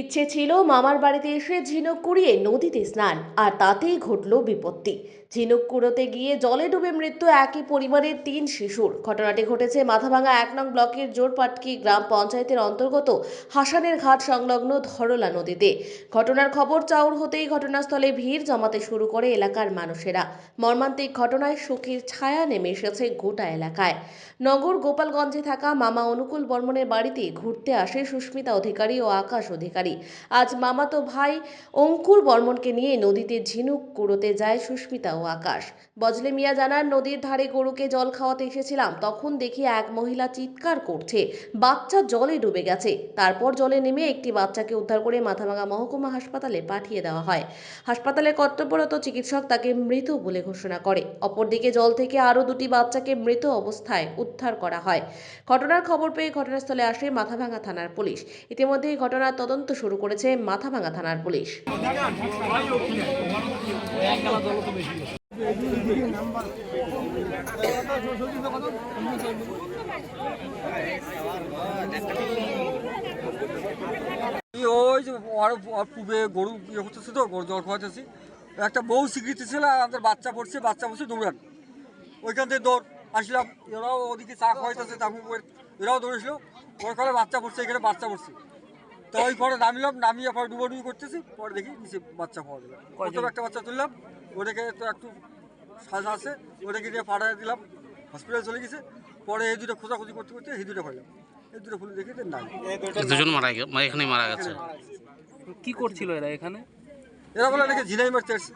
ইচ্ছে ছিল মামার বাড়িতে এসে ঝিনুক কুড়িয়ে নদীতে স্নান, আর তাতেই ঘটল বিপত্তি। ঝিনুক কুড়োতে গিয়ে জলে ডুবে মৃত্যু একই পরিবারের তিন শিশুর। ঘটনাটি ঘটেছে মাথাভাঙা এক নং ব্লকের জোরপাটকি গ্রাম পঞ্চায়েতের অন্তর্গত হাসানের ঘাট সংলগ্ন ধরলা নদীতে। ঘটনার খবর চাউর হতেই ঘটনাস্থলে ভিড় জমাতে শুরু করে এলাকার মানুষেরা। মর্মান্তিক ঘটনায় শোকের ছায়া নেমে এসেছে গোটা এলাকায়। নগর গোপালগঞ্জে থাকা মামা অনুকূল বর্মনের বাড়িতে ঘুরতে আসে সুস্মিতা অধিকারী ও আকাশ অধিকারী। আজ মামাতো ভাই অঙ্কুর বর্মনকে নিয়ে নদীতে ঝিনুক কুড়োতে যায় সুস্মিতা ও আকাশ। বজলে মিয়া জানান, নদীর ধারে গরুকে জল খাওয়াতে এসেছিলাম, তখন দেখি এক মহিলা চিৎকার করছে, বাচ্চা জলে ডুবে গেছে। তারপর জলে নেমে একটি বাচ্চাকে উদ্ধার করে মাথাভাঙা মহকুমা হাসপাতালে পাঠিয়ে দেওয়া হয়। হাসপাতালে কর্তব্যরত চিকিৎসক তাকে মৃত বলে ঘোষণা করে। অপরদিকে জল থেকে আরও দুটি বাচ্চাকে মৃত অবস্থায় উদ্ধার করা হয়। ঘটনার খবর পেয়ে ঘটনাস্থলে আসে মাথাভাঙা থানার পুলিশ। ইতিমধ্যেই ঘটনার তদন্ত শুরু করেছে মাথাভাঙা থানার পুলিশ। পূবে গরু ইয়ে করতেছে তো, গরু জল খাওয়াতেছি একটা বউ স্বীকৃতি ছিল আমাদের বাচ্চা পড়ছে বাচ্চা পড়ছে দৌড়ান ওইখান থেকে দৌড়, আসলাম। এরাও ওদিকে চা খাওয়াইতেছে, তারপর এরাও দৌড়েছিল ওর ফলে বাচ্চা পড়ছে, এখানে বাচ্চা পড়ছে। তো ওই পরে নামলাম নামিয়ে পরে ডুবো করতেছি পরে দেখি নিচে বাচ্চা পাওয়া গেল। প্রথম একটা বাচ্চা তুললাম ওটাকে তো একটু সাজা আছে ওটাকে নিয়ে পাঠায় দিলাম হসপিটালে চলে গেছে পরে এই দুটো খোঁজাখুঁজি করতে করতে এই দুটো পাইলাম। এই দুটো ফুলে দেখি নাই। দুজন মারা গে মানে এখানেই মারা গেছে। কি করছিল এরা এখানে? এরা বলে নাকি ঝিনাই মারতে আসছে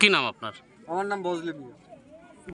কি নাম আপনার? আমার নাম বজলে মিয়া।